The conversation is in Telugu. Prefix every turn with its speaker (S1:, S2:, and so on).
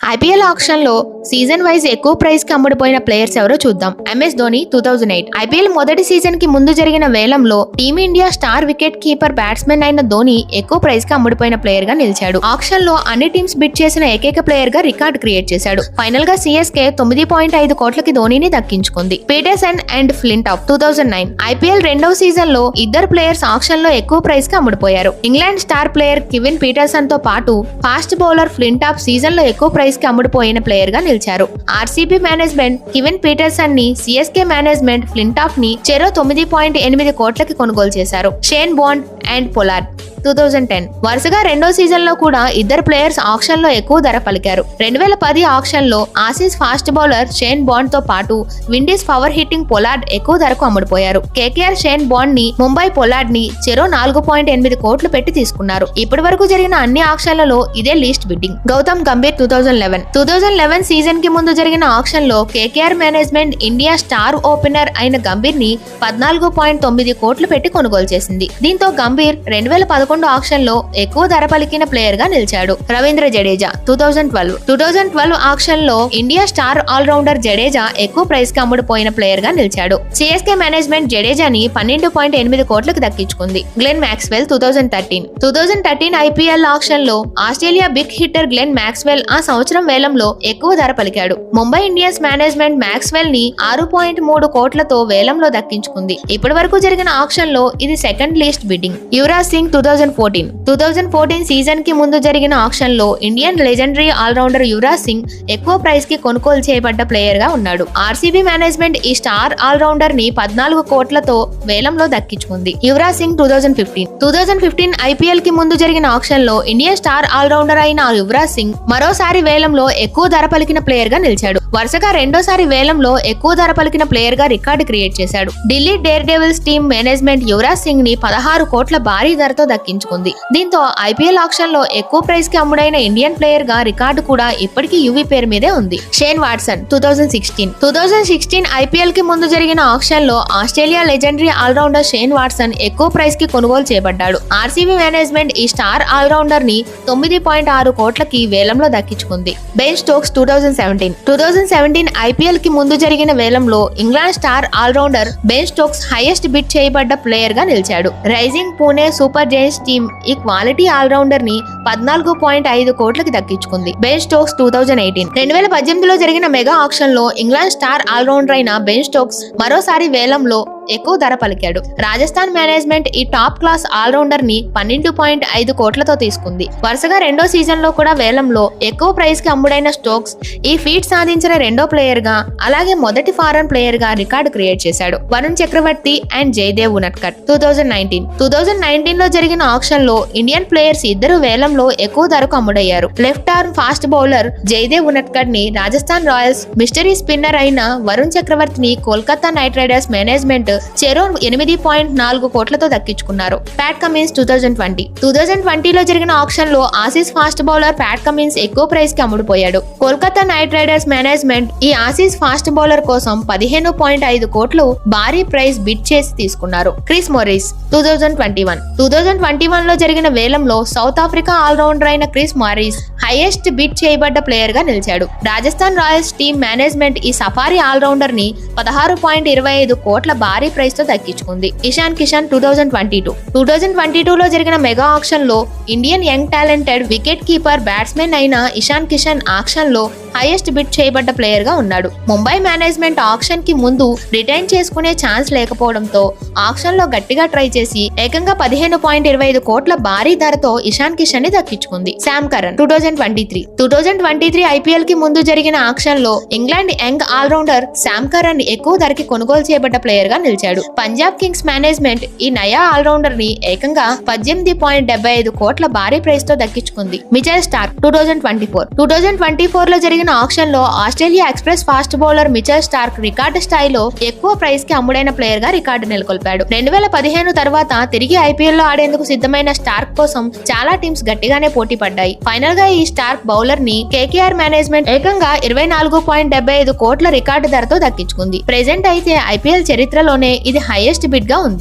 S1: ఐపీఎల్ ఆప్షన్లో సీజన్ వైజ్ ఎక్కువ ప్రైస్కి అమ్ముడుపోయిన ప్లేయర్స్ ఎవరో చూద్దాం. MS Dhoni two thousand eight. IPL మొదటి సీజన్కి ముందు జరిగిన వేలంలో team India star wicket keeper batsman అయిన ధోని ఎక్కువ ప్రైస్కి అమ్ముడుపోయిన ప్లేయర్గా నిలిచాడు. ఆప్షన్లో అన్ని టీమ్స్ బిట్ చేసిన ఏకైక ప్లేయర్గా రికార్డ్ క్రియేట్ చేశాడు. ఫైనల్గా సిఎస్కే తొమ్మిది పాయింట్ ఐదు కోట్లకి ధోనిని దక్కించుకుంది. Pietersen and Flintoff two thousand nine. IPL రెండవ సీజన్లో ఇద్దరు ప్లేయర్స్ ఆప్షన్లో ఎక్కువ ప్రైస్కి అమ్ముడుపోయారు ఇంగ్లాండ్ స్టార్ ప్లేయర్ కివిన్ పీటర్సన్తో పాటు ఫాస్ట్ బౌలర్ ఫ్లింట్ ఆఫ్ సీజన్లో ఎక్కువ ప్రైస్కి అమ్ముడుపోయిన ప్లేయర్గా నిలిచారు. ఆర్సీబీ మేనేజ్మెంట్ కివెన్ పీటర్సన్ని సిఎస్కే మేనేజ్మెంట్ ఫ్లింటాఫ్ని చెరో తొమ్మిది పాయింట్ ఎనిమిది కోట్లకి కొనుగోలు చేశారు. Shane Bond and Pollard two thousand ten. వరుసగా రెండో సీజన్లో కూడా ఇద్దరు ప్లేయర్స్ ఆప్షన్లో ఎక్కువ ధర పలికారు. రెండు వేల పది ఆప్షన్లో ఆసీస్ ఫాస్ట్ బౌలర్ షేన్ బాండ్తో పాటు విండీస్ పవర్ హిట్టింగ్ పొలార్డ్ ఎక్కువ ధరకు అమ్ముడుపోయారు. కేకేఆర్ షేన్ బాండ్ని ముంబై పొలార్డ్ని చెరో నాలుగు పాయింట్ ఎనిమిది కోట్లు పెట్టి తీసుకున్నారు. ఇప్పటి వరకు జరిగిన అన్ని ఆక్షన్లలో ఇదే least bidding. Gautam Gambhir two thousand eleven. Two thousand eleven సీజన్కి ముందు జరిగిన ఆప్షన్లో KKR management India star opener అయిన గంభీర్ని పద్నాలుగు పాయింట్ తొమ్మిది కోట్లు పెట్టి కొనుగోలు చేసింది. దీంతో గంభీర్ రెండు వేల పదకొండు ఆక్షన్లో ఎక్కువ ధర పలికిన ప్లేయర్గా నిలిచాడు Ravindra Jadeja two thousand twelve. Two thousand twelve ఆక్షన్లో India star allrounder Jadeja ఎక్కువ ప్రైస్కి అమ్ముడుపోయిన ప్లేయర్గా నిలిచాడు. సిఎస్కే మేనేజ్మెంట్ జడేజాని పన్నెండు పాయింట్ ఎనిమిది కోట్లకు దక్కించుకుంది. Glenn Maxwell two thousand thirteen. Two thousand thirteen IPL ఆక్షన్లో Australia big hitter Glenn Maxwell ఆ సంవత్సరం వేలంలో ఎక్కువ ధర పలికాడు. ముంబై ఇండియన్స్ మేనేజ్మెంట్ మ్యాక్స్వెల్ని ఆరు పాయింట్ మూడు కోట్లతో వేలంలో దక్కించుకుంది. ఇప్పటి వరకు జరిగిన ఆక్షన్లో ఇది second least bidding. Yuvraj Singh two thousand fourteen two thousand fourteen సీజన్కి ముందు జరిగిన ఆక్షన్లో Indian legendary allrounder Yuvraj Singh ఎక్కువ ప్రైస్కి కొనుగోలు చేయబడ్డ ప్లేయర్గా ఉన్నాడు. ఆర్సీబీ మేనేజ్మెంట్ ఈ స్టార్ ఆల్రౌండర్ని పద్నాలుగు కోట్లతో వేలంలో దక్కించుకుంది. Yuvraj Singh two thousand fifteen two thousand fifteen ఐపీఎల్కి ముందు జరిగిన ఆక్షన్లో ఇండియన్ స్టార్ ఆల్రౌండర్ అయిన యువరాజ్ సింగ్ మరోసారి వేలంలో ఎక్కువ ధర పలికిన ప్లేయర్గా నిలిచాడు. వరుసగా రెండోసారి వేలంలో ఎక్కువ ధర పలికిన ప్లేయర్గా రికార్డు క్రియేట్ చేశాడు. Delhi daredevils team management Yuvraj సింగ్ని పదహారు కోట్ల భారీ ధరతో దక్కించుకుంది. దీంతో ఐపీఎల్ ఆక్షన్లో ఎక్కువ ప్రైస్కి అమ్ముడైన ఇండియన్ ప్లేయర్గా రికార్డు కూడా ఇప్పటికీ యువీ పేరు మీదే ఉంది. Shane Watson two thousand sixteen. Two thousand sixteen ఐపీఎల్కి ముందు జరిగిన ఆక్షన్లో Australia legendary allrounder Shane Watson ఎక్కువ ప్రైస్కి కొనుగోలు చేయబడ్డాడు. ఆర్సీబీ మేనేజ్మెంట్ ఈ స్టార్ ఆల్రౌండర్ని తొమ్మిది పాయింట్ ఆరు కోట్లకి వేలంలో దక్కించుకుంది. Ben Stokes two thousand seventeen. Two thousand seventeen ఐపీఎల్కి ముందు జరిగిన వేలంలో England star allrounder Ben Stokes highest bid చేయబడ్డ ప్లేయర్గా నిలిచాడు. Rising Pune super giants team ఈ క్వాలిటీ ఆల్రౌండర్ని పద్నాలుగు పాయింట్ ఐదు కోట్లకి దక్కించుకుంది. Ben Stokes two thousand eighteen. రెండు వేల పద్దెనిమిదిలో జరిగిన మెగా ఆక్షన్లో ఇంగ్లాండ్ స్టార్ ఆల్రౌండర్ అయిన బెన్ స్టోక్స్ మరోసారి వేలంలో ఎక్కువ ధర పలికాడు. రాజస్థాన్ మేనేజ్మెంట్ ఈ టాప్ క్లాస్ ఆల్రౌండర్ని పన్నెండు పాయింట్ ఐదు కోట్లతో తీసుకుంది. వరుసగా రెండో సీజన్లో కూడా వేలంలో ఎక్కువ ప్రైస్కి అమ్ముడైన స్టోక్స్ ఈ ఫీట్ సాధించిన రెండో ప్లేయర్గా అలాగే మొదటి ఫారెన్ ప్లేయర్గా రికార్డు క్రియేట్ చేశాడు. Varun Chakravarthy and Jaydev Unadkat two thousand nineteen. Two thousand నైన్టీన్లో జరిగిన ఆప్షన్లో ఇండియన్ ప్లేయర్స్ ఇద్దరు వేలంలో ఎక్కువ ధరకు అమ్ముడయ్యారు. Left arm fast bowler Jaydev ఉనట్కట్ని Rajasthan Royals mystery spinner అయిన వరుణ్ చక్రవర్తిని కోల్కతా నైట్ రైడర్స్ మేనేజ్మెంట్ చెరో ఎనిమిది పాయింట్ నాలుగు కోట్లతో దక్కించుకున్నారు. Pat Cummins two thousand twenty. Two thousand ట్వంటీలో జరిగిన ఆక్షన్లో Aussies fast bowler Pat Cummins ఎక్కువ ప్రైస్కి అమ్ముడుపోయాడు. కోల్కతా నైట్ రైడర్స్ మేనేజ్మెంట్ ఈ ఆసీస్ ఫాస్ట్ బౌలర్ కోసం పదిహేను పాయింట్ ఐదు కోట్లు భారీ ప్రైస్ బిడ్ చేసి తీసుకున్నారు. Chris Morris two thousand twenty one two thousand twenty వన్లో జరిగిన వేలంలో సౌత్ ఆఫ్రికా ఆల్రౌండర్ అయిన క్రిస్ మారిస్ హైయెస్ట్ బిట్ చేయబడ్డ ప్లేయర్గా నిలిచాడు. రాజస్థాన్ రాయల్స్ టీమ్ మేనేజ్మెంట్ ఈ సఫారీ ఆల్రౌండర్ని పదహారు పాయింట్ ఇరవై ఐదు కోట్ల భారీ ప్రైస్తో దక్కించుకుంది. Ishan Kishan two thousand twenty two two thousand twenty two లో జరిగిన mega ఆక్షన్లో Indian young talented wicket keeper batsman అయిన ఇషాన్ కిషన్ ఆక్షన్లో హైయెస్ట్ బిట్ చేయబడ్డ ప్లేయర్గా ఉన్నాడు. ముంబై మేనేజ్మెంట్ ఆక్షన్కి ముందు రిటైన్ చేసుకునే ఛాన్స్ లేకపోవడంతో ఆక్షన్లో గట్టిగా ట్రై చేసి ఏకంగా పదిహేను పాయింట్ ఇరవై ఐదు కోట్ల భారీ ధరతో ఇషాన్ కిషన్ని దక్కించుకుంది. Sam Curran two thousand twenty three two thousand twenty three ఐపీఎల్కి ముందు జరిగిన ఆక్షన్లో England young allrounder Sam Curran ఎక్కువ ధరకి కొనుగోలు చేయబడ్డ ప్లేయర్గా నిలిచాడు. పంజాబ్ కింగ్స్ మేనేజ్మెంట్ ఈ నయా ఆల్రౌండర్ని ఏకంగా పద్దెనిమిది పాయింట్ డెబ్బై ఐదు కోట్ల భారీ ప్రైస్తో దక్కించుకుంది. Mitchell Starc two thousand twenty four two thousand twenty ఫోర్లో జరిగిన ఆక్షన్లో Australia express fast bowler Mitchell Starc record స్థాయిలో ఎక్కువ ప్రైస్కి అమ్ముడైన ప్లేయర్గా రికార్డు నెలకొల్పాడు. రెండు వేల పదిహేను తర్వాత తర్వాత తిరిగి ఐపీఎల్లో ఆడేందుకు సిద్ధమైన స్టార్క్ కోసం చాలా టీమ్స్ గట్టిగానే పోటీ పడ్డాయి. ఫైనల్గా ఈ స్టార్క్ బౌలర్ని కేకేఆర్ మేనేజ్మెంట్ ఏకంగా ఇరవై నాలుగు పాయింట్ డెబ్బై ఐదు కోట్ల రికార్డు ధరతో దక్కించుకుంది. ప్రెసెంట్ అయితే ఐపీఎల్ చరిత్రలోనే ఇది హైయెస్ట్ బిడ్గా ఉంది.